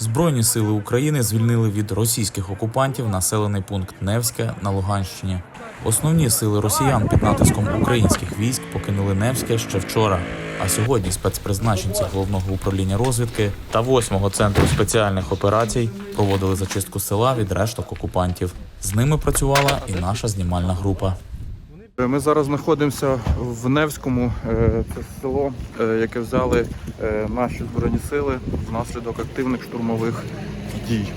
Збройні сили України звільнили від російських окупантів населений пункт Невське на Луганщині. Основні сили росіян під натиском українських військ покинули Невське ще вчора. А сьогодні спецпризначенці головного управління розвідки та 8-го центру спеціальних операцій проводили зачистку села від решток окупантів. З ними працювала і наша знімальна група. Ми зараз знаходимося в Невському. Е, Це село, е, яке взяли е, наші збройні сили внаслідок активних штурмових дій.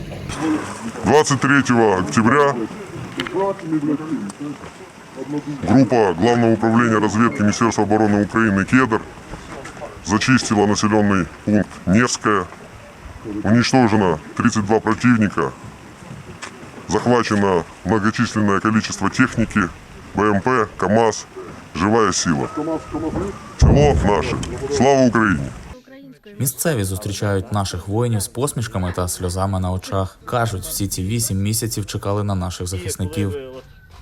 23 октября группа Главного управления разведки Министерства обороны Украины «Кедр» зачистила населенный пункт Невское. Уничтожено 32 противника. Захвачено многочисленное количество техники, БМП, КАМАЗ, живая сила. Село наше. Слава Україні! Місцеві зустрічають наших воїнів з посмішками та сльозами на очах. кажуть, всі ці вісім місяців чекали на наших захисників.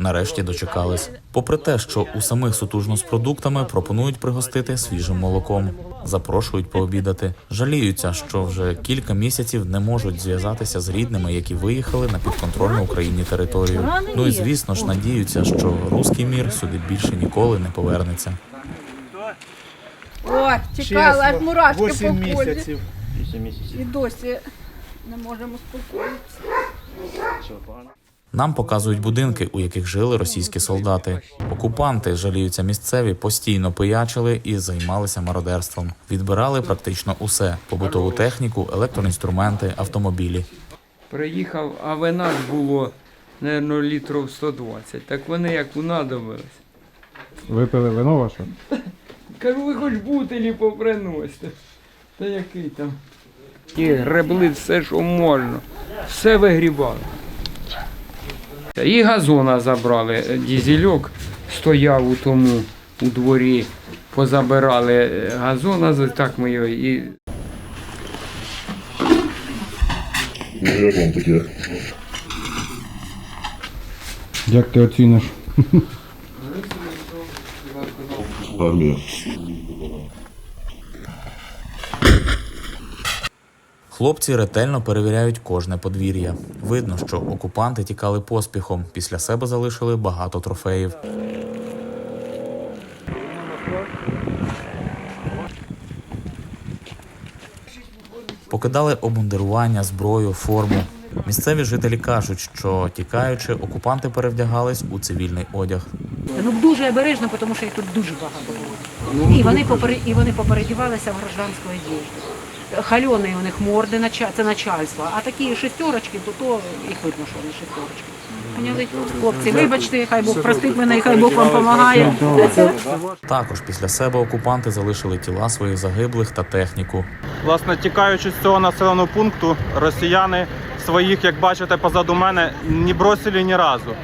Нарешті дочекались. Попри те, що у самих сутужно з продуктами пропонують пригостити свіжим молоком, запрошують пообідати. Жаліються, що вже кілька місяців не можуть зв'язатися з рідними, які виїхали на підконтрольну Україні територію. Ну і звісно ж надіються, що руський мір сюди більше ніколи не повернеться. О, чекала, аж мурашки по 8 колі. місяців. І досі не можемо спокоїтися. Нам показують будинки, у яких жили російські солдати. Окупанти жаліються місцеві, постійно пиячили і займалися мародерством. Відбирали практично усе: побутову техніку, електроінструменти, автомобілі. Приїхав, а вина ж було, мабуть, літрів 120. Так вони як унадобились. Випили вино ваше? Кажу, ви хоч бутилі поприносите. Та який там? І гребли все, що можна. Все вигрібали. І газона забрали. Дізельок стояв у тому у дворі. Позабирали газона, так ми його і Як ти оціниш? Хлопці ретельно перевіряють кожне подвір'я. Видно, що окупанти тікали поспіхом. Після себе залишили багато трофеїв. Покидали обмундирування, зброю, форму. Місцеві жителі кажуть, що тікаючи, окупанти перевдягались у цивільний одяг. Ну дуже обережно, тому що їх тут дуже багато було. І вони попередівалися в гражданську одежду. Хальони у них морди, це начальство. А такі шестерочки, то, то їх видно, що вони шестерочки. Поняли? Хлопці, вибачте, хай Бог простить мене, і хай Бог вам допомагає. Також після себе окупанти залишили тіла своїх загиблих та техніку. Власне, тікаючи з цього населеного пункту, росіяни своїх, як бачите, позаду мене, не бросили ні разу.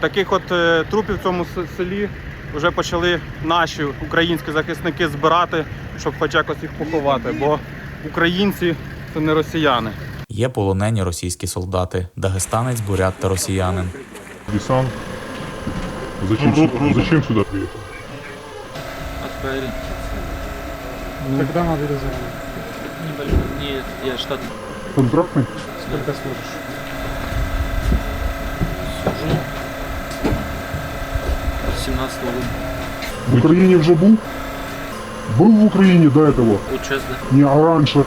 Таких от е, трупів в цьому селі вже почали наші українські захисники збирати, щоб хоч якось їх поховати, бо українці це не росіяни. Є полонені російські солдати, дагестанець, бурят та росіянин. Десант. Зачем, зачем сюда приехал? Когда мобілізований? Нет, я штат Контрактный? Скільки служиш? 17 года. В Украине вже був? Був в Україні до этого? Участок. Не, а раньше?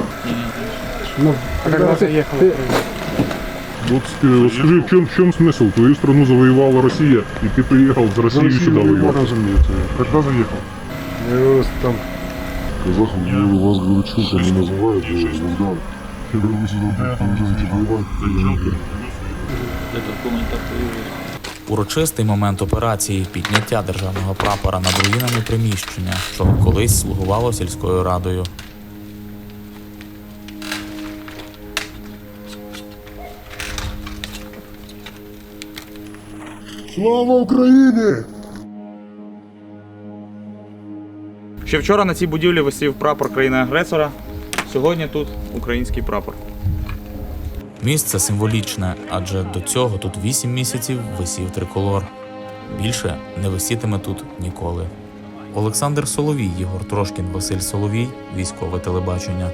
Ну, когда заїхав в Україну? Вот э, скажи, в чем, в чем смысл? Твою страну завоевала Россия, и ты приехал в Россию сюда воевать. разумеется. Когда заехал? Я там... Казахом, я вас Грачуками называют, я Богдан. Когда вы сюда приезжаете воевать, Это гуманитарный Урочистий момент операції підняття державного прапора над руїнами приміщення, що колись слугувало сільською радою. Слава Україні! Ще вчора на цій будівлі висів прапор країни-агресора. Сьогодні тут український прапор. Місце символічне, адже до цього тут вісім місяців висів триколор. Більше не висітиме тут ніколи. Олександр Соловій, Єгор Трошкін, Василь Соловій, військове телебачення.